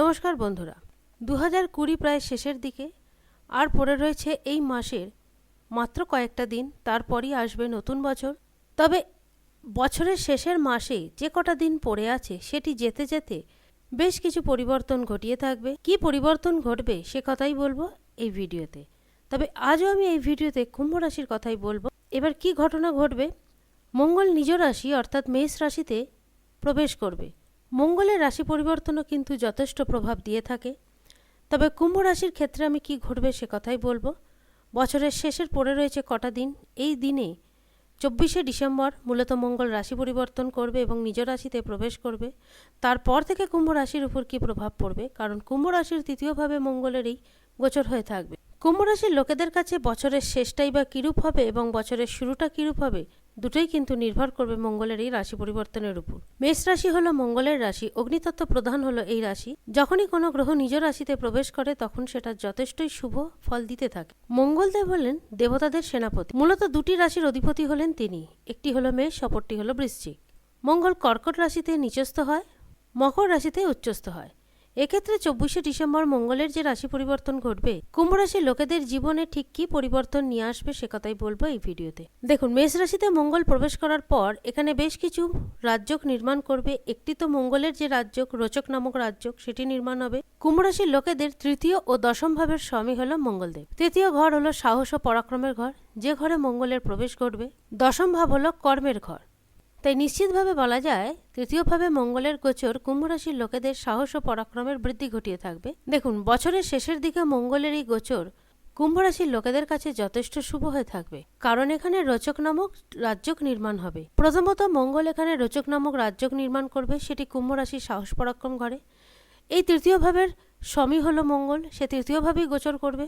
নমস্কার বন্ধুরা। দু হাজার কুড়ি প্রায় শেষের দিকে আর পড়ে রয়েছে এই মাসের মাত্র কয়েকটা দিন, তারপরই আসবে নতুন বছর। তবে বছরের শেষের মাসে যে কটা দিন পড়ে আছে, সেটি যেতে যেতে বেশ কিছু পরিবর্তন ঘটিয়ে থাকবে। কি পরিবর্তন ঘটবে, সে কথাই বলব এই ভিডিওতে। তবে আজও আমি এই ভিডিওতে কুম্ভ রাশির কথাই বলব। এবার কি ঘটনা ঘটবে? মঙ্গল নিজ রাশি, অর্থাৎ মেষ রাশিতে প্রবেশ করবে। মঙ্গলের রাশি পরিবর্তনও কিন্তু যথেষ্ট প্রভাব দিয়ে থাকে। তবে কুম্ভ রাশির ক্ষেত্রে আমি কি ঘটবে সে কথাই বলব। বছরের শেষের পড়ে রয়েছে কটা দিন। এই দিনে চব্বিশে ডিসেম্বর মূলত মঙ্গল রাশি পরিবর্তন করবে এবং নিজ রাশিতে প্রবেশ করবে। তারপর থেকে কুম্ভ রাশির উপর কী প্রভাব পড়বে? কারণ কুম্ভ রাশির তৃতীয়ভাবে মঙ্গলের এই গোচর হয়ে থাকবে। কুম্ভ রাশির লোকেদের কাছে বছরের শেষটাই বা কীরূপ হবে এবং বছরের শুরুটা কীরূপ হবে দুটোই কিন্তু নির্ভর করবে মঙ্গলের এই রাশি পরিবর্তনের উপর। মেষ রাশি হলো মঙ্গলের রাশি, অগ্নিতত্ত্ব প্রধান হলো এই রাশি। যখনই কোনো গ্রহ নিজ রাশিতে প্রবেশ করে, তখন সেটা যথেষ্টই শুভ ফল দিতে থাকে। মঙ্গলদেব হলেন দেবতাদের সেনাপতি। মূলত দুটি রাশির অধিপতি হলেন তিনি। একটি হলো মেষ, অপরটি হলো বৃশ্চিক। মঙ্গল কর্কট রাশিতে নিচস্থ হয়, মকর রাশিতে উচ্চস্থ হয়। এক্ষেত্রে চব্বিশে ডিসেম্বর মঙ্গলের যে রাশি পরিবর্তন ঘটবে কুম্ভ রাশির লোকেদের জীবনে ঠিক কি পরিবর্তন নিয়ে আসবে সে কথাই বলব এই ভিডিওতে। দেখুন, মেষ রাশিতে মঙ্গল প্রবেশ করার পর এখানে বেশ কিছু রাজ্যক নির্মাণ করবে। একটি তো মঙ্গলের যে রাজ্যক রোচক নামক রাজ্যক সেটি নির্মাণ হবে। কুম্ভ রাশির লোকেদের তৃতীয় ও দশম ভাবের স্বামী হল মঙ্গলদেব। তৃতীয় ঘর হলো সাহস ও পরাক্রমের ঘর। যে ঘরে মঙ্গলের প্রবেশ ঘটবে, দশম ভাব হলো কর্মের ঘর। তাই নিশ্চিতভাবে বলা যায়, তৃতীয়ভাবে মঙ্গলের গোচর কুম্ভ রাশির লোকেদের সাহস ও পরাক্রমের বৃদ্ধি ঘটিয়ে থাকবে। দেখুন, বছরের শেষের দিকে মঙ্গলের এই গোচর কুম্ভ রাশির লোকেদের কাছে যথেষ্ট শুভ হয়ে থাকবে। কারণ এখানে রোচক নামক রাজ্যক নির্মাণ হবে। প্রথমত, মঙ্গল এখানে রোচক নামক রাজ্যক নির্মাণ করবে, সেটি কুম্ভ রাশির সাহস পরাক্রম ঘরে। এই তৃতীয় ভাবের স্বামী হলো মঙ্গল, সে তৃতীয়ভাবেই গোচর করবে।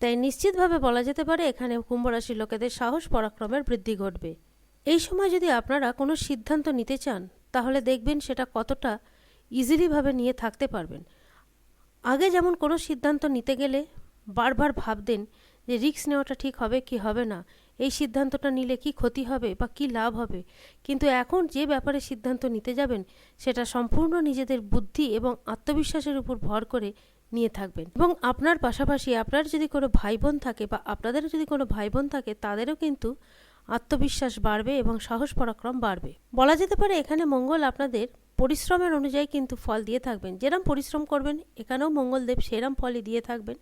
তাই নিশ্চিতভাবে বলা যেতে পারে, এখানে কুম্ভ রাশির লোকেদের সাহস পরাক্রমের বৃদ্ধি ঘটবে। এই সময় যদি আপনারা কোনো সিদ্ধান্ত নিতে চান, তাহলে দেখবেন সেটা কতটা ইজিলিভাবে নিয়ে থাকতে পারবেন। আগে যেমন কোনো সিদ্ধান্ত নিতে গেলে বারবার ভাবতেন যে রিস্ক নেওয়াটা ঠিক হবে কি হবে না, এই সিদ্ধান্তটা নিলে কি ক্ষতি হবে বা কি লাভ হবে। কিন্তু এখন যে ব্যাপারে সিদ্ধান্ত নিতে যাবেন, সেটা সম্পূর্ণ নিজেদের বুদ্ধি এবং আত্মবিশ্বাসের উপর ভর করে নিয়ে থাকবেন। এবং আপনার পাশাপাশি আপনার যদি কোনো ভাই বোন থাকে বা আপনাদেরও যদি কোনো ভাই বোন থাকে, তাদেরও কিন্তু আত্মবিশ্বাস বাড়বে এবং সাহস পরাক্রম বাড়বে। বলা যেতে পারে এখানে মঙ্গল আপনাদের পরিশ্রমের অনুযায়ী কিন্তু ফল দিয়ে থাকবেন। যেরম পরিশ্রম করবেন, এখানেও মঙ্গলদেব সেরম ফলই দিয়ে থাকবেন।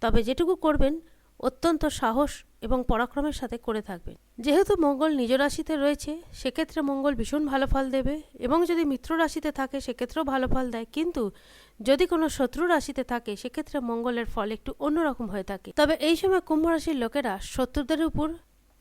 তবে যেটুকু করবেন, অত্যন্ত সাহস এবং পরাক্রমের সাথে করে থাকবেন। যেহেতু মঙ্গল নিজ রাশিতে রয়েছে, সেক্ষেত্রে মঙ্গল ভীষণ ভালো ফল দেবে এবং যদি মিত্র রাশিতে থাকে, সেক্ষেত্রেও ভালো ফল দেয়। কিন্তু যদি কোনো শত্রু রাশিতে থাকে, সেক্ষেত্রে মঙ্গলের ফল একটু অন্যরকম হয়ে থাকে। তবে এই সময় কুম্ভ রাশির লোকেরা শত্রুদের উপর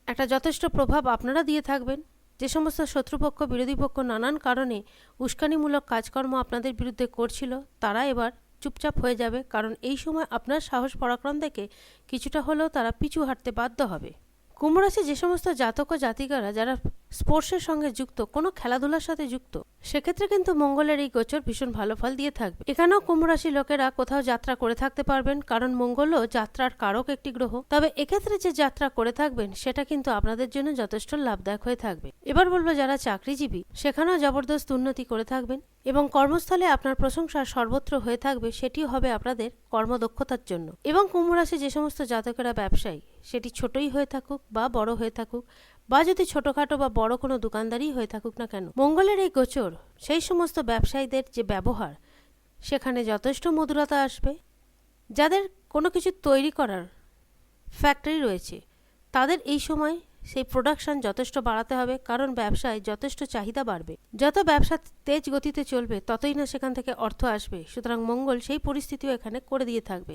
একটা যথেষ্ট প্রভাব আপনারা দিয়ে থাকবেন। যে সমস্ত শত্রুপক্ষ, বিরোধী পক্ষ নানান কারণে উস্কানিমূলক কাজকর্ম আপনাদের বিরুদ্ধে করছিল, তারা এবার চুপচাপ হয়ে যাবে, কারণ এই সময় আপনার সাহস পরাক্রম দেখে কিছুটা হলেও তারা পিছু হাঁটতে বাধ্য হবে। কুম্ভরাশি যে সমস্ত জাতক ও জাতিকারা যারা স্পোর্টসের সঙ্গে যুক্ত, কোনো খেলাধুলার সাথে যুক্ত, সেক্ষেত্রে কিন্তু মঙ্গলের এই গোচর ভীষণ ভালো ফল দিয়ে থাকবে। এখানেও কুম্ভরাশি লোকেরা কোথাও যাত্রা করে থাকতে পারবেন, কারণ মঙ্গলও যাত্রার কারক একটি গ্রহ। তবে এক্ষেত্রে যে যাত্রা করে থাকবেন, সেটা কিন্তু আপনাদের জন্য যথেষ্ট লাভদায়ক হয়ে থাকবে। এবার বলব যারা চাকরিজীবী, সেখানেও জবরদস্ত উন্নতি করে থাকবেন এবং কর্মস্থলে আপনার প্রশংসা সর্বত্র হয়ে থাকবে, সেটিও হবে আপনাদের কর্মদক্ষতার জন্য। এবং কুম্ভরাশি যে সমস্ত জাতকেরা ব্যবসায়ী, সেটি ছোটই হয়ে থাকুক বা বড় হয়ে থাকুক বা যদি ছোটখাটো বা বড় কোনো দোকানদারই হয়ে থাকুক না কেন, মঙ্গলের এই গোচর, সেই সমস্ত ব্যবসায়ীদের যে ব্যবহার, সেখানে যথেষ্ট মধুরতা আসবে। যাদের কোনো কিছু তৈরি করার ফ্যাক্টরি রয়েছে, তাদের এই সময় সেই প্রোডাকশন যথেষ্ট বাড়াতে হবে, কারণ ব্যবসায় যথেষ্ট চাহিদা বাড়বে। যত ব্যবসা তেজ গতিতে চলবে, ততই না সেখান থেকে অর্থ আসবে। সুতরাং মঙ্গল সেই পরিস্থিতিও এখানে করে দিয়ে থাকবে।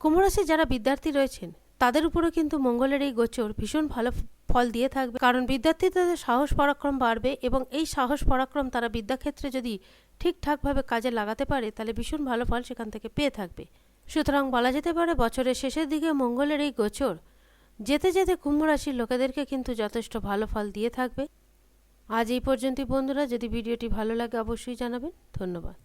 কুম্ভরাশি যারা বিদ্যার্থী রয়েছেন, তাদের উপরও কিন্তু মঙ্গলের এই গোচর ভীষণ ভালো ফল দিয়ে থাকবে। কারণ বিদ্যার্থীদের সাহস পরাক্রম বাড়বে এবং এই সাহস পরাক্রম তারা বিদ্যাক্ষেত্রে যদি ঠিকঠাকভাবে কাজে লাগাতে পারে, তাহলে ভীষণ ভালো ফল সেখান থেকে পেয়ে থাকবে। সুতরাং বলা যেতে পারে, বছরের শেষের দিকে মঙ্গলের এই গোচর। যেতে যেতে কুম্ভ রাশির লোকেদেরকে কিন্তু যথেষ্ট ভালো ফল দিয়ে থাকবে। আজ এই পর্যন্তই, বন্ধুরা। যদি ভিডিওটি ভালো লাগে, অবশ্যই জানাবেন। ধন্যবাদ।